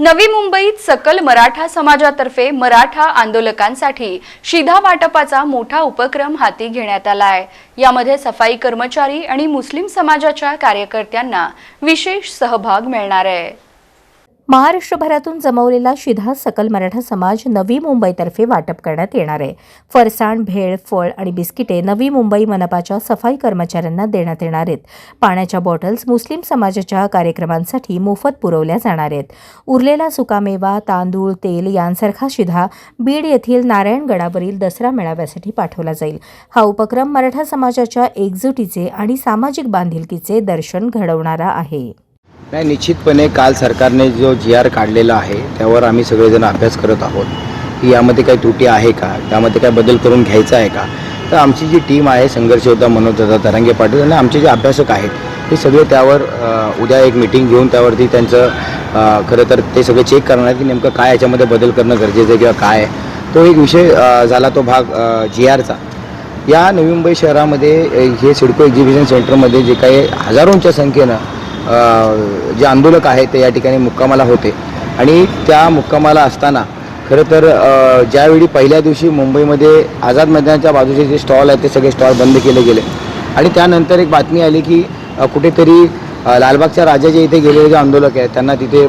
नवी मुंबईत सकल मराठा समाजातर्फे मराठा आंदोलकांसाठी शिधा वाटपाचा मोठा उपक्रम हाती घेण्यात आला आहे यामध्ये सफाई कर्मचारी आणि मुस्लिम समाजाच्या कार्यकर्त्यांना विशेष सहभाग मिळणार आहे. महाराष्ट्रभरातून जमवलेला शिधा सकल मराठा समाज नवी मुंबईतर्फे वाटप करण्यात येणार आहे. फरसाण भेळ फळ आणि बिस्किटे नवी मुंबई मनपाच्या सफाई कर्मचाऱ्यांना देण्यात येणार आहेत. पाण्याच्या बॉटल्स मुस्लिम समाजाच्या कार्यक्रमांसाठी मोफत पुरवल्या जाणार आहेत. उरलेला सुकामेवा तांदूळ तेल यांसारखा शिधा बीड येथील नारायणगडावरील दसरा मेळाव्यासाठी पाठवला जाईल. हा उपक्रम मराठा समाजाच्या एकजुटीचे आणि सामाजिक बांधिलकीचे दर्शन घडवणारा आहे. नाही निश्चितपणे काल सरकारने जो जी आर काढलेला आहे त्यावर आम्ही सगळेजण अभ्यास करत आहोत की यामध्ये काही त्रुटी आहे का? त्यामध्ये काय बदल करून घ्यायचा आहे का? तर आमची जी टीम आहे संघर्ष योद्धा मनोज दादा तरंगे पाटील आणि आमचे जे अभ्यासक आहेत हे सगळे त्यावर उद्या एक मिटिंग घेऊन त्यावरती त्यांचं खरं तर ते सगळे चेक करणार आहेत की नेमकं काय याच्यामध्ये बदल करणं गरजेचं आहे किंवा काय आहे. तो एक विषय झाला तो भाग जी आरचा या नवी मुंबई शहरामध्ये हे सिडको एक्झिबिशन सेंटरमध्ये जे काही हजारोंच्या संख्येनं जे आंदोलक आहेत ते या ठिकाणी मुक्कामाला होते. आणि त्या मुक्कामाला असताना खरं तर ज्यावेळी पहिल्या दिवशी मुंबईमध्ये आझाद मैदानाच्या बाजूचे जे स्टॉल आहेत ते सगळे स्टॉल बंद केले गेले. आणि त्यानंतर एक बातमी आली की कुठेतरी लालबागच्या राजा जे इथे गेलेले जे आंदोलक आहेत त्यांना तिथे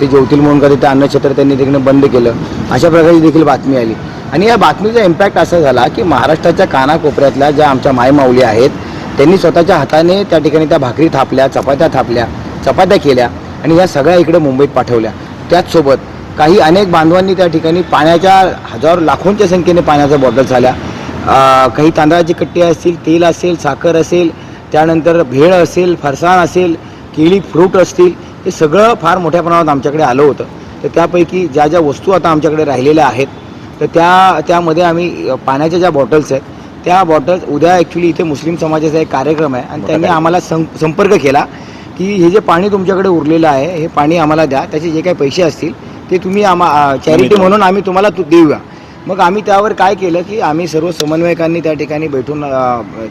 ते जेवतील म्हणून का तिथे अन्नछत्र त्यांनी तिकडे बंद केलं. अशा प्रकारची देखील बातमी आली. आणि या बातमीचा इम्पॅक्ट असा झाला की महाराष्ट्राच्या कानाकोपऱ्यातल्या ज्या आमच्या मायमाऊली आहेत त्यांनी स्वतःच्या हाताने त्या ठिकाणी त्या भाकरी थापल्या चपात्या थापल्या चपात्या केल्या आणि या सगळ्या इकडे मुंबईत पाठवल्या. त्याचसोबत काही अनेक बांधवांनी त्या ठिकाणी पाण्याच्या हजारो लाखोंच्या संख्येने पाण्याच्या बॉटल्स आल्या काही तांदळाची कट्टी असतील तेल असेल साखर असेल त्यानंतर भेळ असेल फरसाण असेल केळी फ्रूट असतील हे सगळं फार मोठ्या प्रमाणात आमच्याकडे आलं होतं. तर त्यापैकी ज्या ज्या वस्तू आता आमच्याकडे राहिलेल्या आहेत तर त्या त्यामध्ये आम्ही पाण्याच्या ज्या बॉटल्स आहेत त्या बॉटल्स उद्या ॲक्च्युली इथे मुस्लिम समाजाचा एक कार्यक्रम आहे. आणि त्यांनी आम्हाला सं संपर्क केला की हे जे पाणी तुमच्याकडे उरलेलं आहे हे पाणी आम्हाला द्या. त्याचे जे काही पैसे असतील ते तुम्ही आम्हा चॅरिटी म्हणून आम्ही तुम्हाला तू देऊया. मग आम्ही त्यावर काय केलं की आम्ही सर्व समन्वयकांनी त्या ठिकाणी बैठून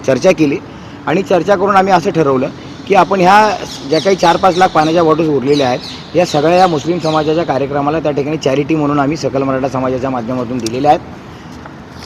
चर्चा केली. आणि चर्चा करून आम्ही असं ठरवलं की आपण ह्या ज्या काही चार पाच लाख पाण्याच्या बॉटल्स उरलेल्या आहेत या सगळ्या या मुस्लिम समाजाच्या कार्यक्रमाला त्या ठिकाणी चॅरिटी म्हणून आम्ही सकल मराठा समाजाच्या माध्यमातून दिलेल्या आहेत.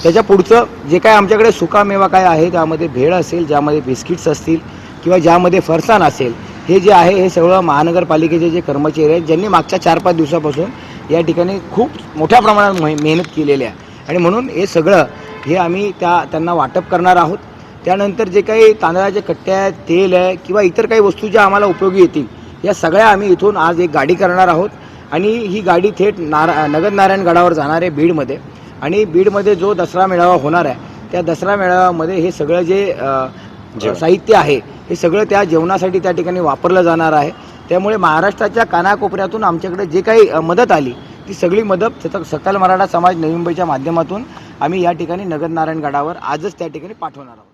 त्याच्या पुढचं जे काय आमच्याकडे सुकामेवा काय आहे त्यामध्ये भेळ असेल ज्यामध्ये बिस्किट्स असतील किंवा ज्यामध्ये फरसाण असेल हे जे आहे हे सगळं महानगरपालिकेचे जे कर्मचारी आहेत ज्यांनी मागच्या चार पाच दिवसापासून या ठिकाणी खूप मोठ्या प्रमाणात मे मेहनत केलेली आहे. आणि म्हणून हे सगळं हे आम्ही त्या त्यांना वाटप करणार आहोत. त्यानंतर जे काही तांदळाचे कट्टे आहेत तेल आहे किंवा इतर काही वस्तू ज्या आम्हाला उपयोगी येतील या सगळ्या आम्ही इथून आज एक गाडी करणार आहोत. आणि ही गाडी थेट नारा नगद नारायण गडावर जाणार आहे बीडमध्ये. आणि बीडमध्ये जो दसरा मेळावा होणार आहे त्या दसरा मेळाव्यामध्ये हे सगळं जे साहित्य आहे हे सगळं त्या जेवणासाठी त्या ठिकाणी वापरलं जाणार आहे. त्यामुळे महाराष्ट्राच्या कानाकोपऱ्यातून आमच्याकडे जे काही मदत आली ती सगळी मदत सकल मराठा समाज नवी मुंबईच्या माध्यमातून आम्ही या ठिकाणी नगद नारायण गडावर आजच त्या ठिकाणी पाठवणार आहोत.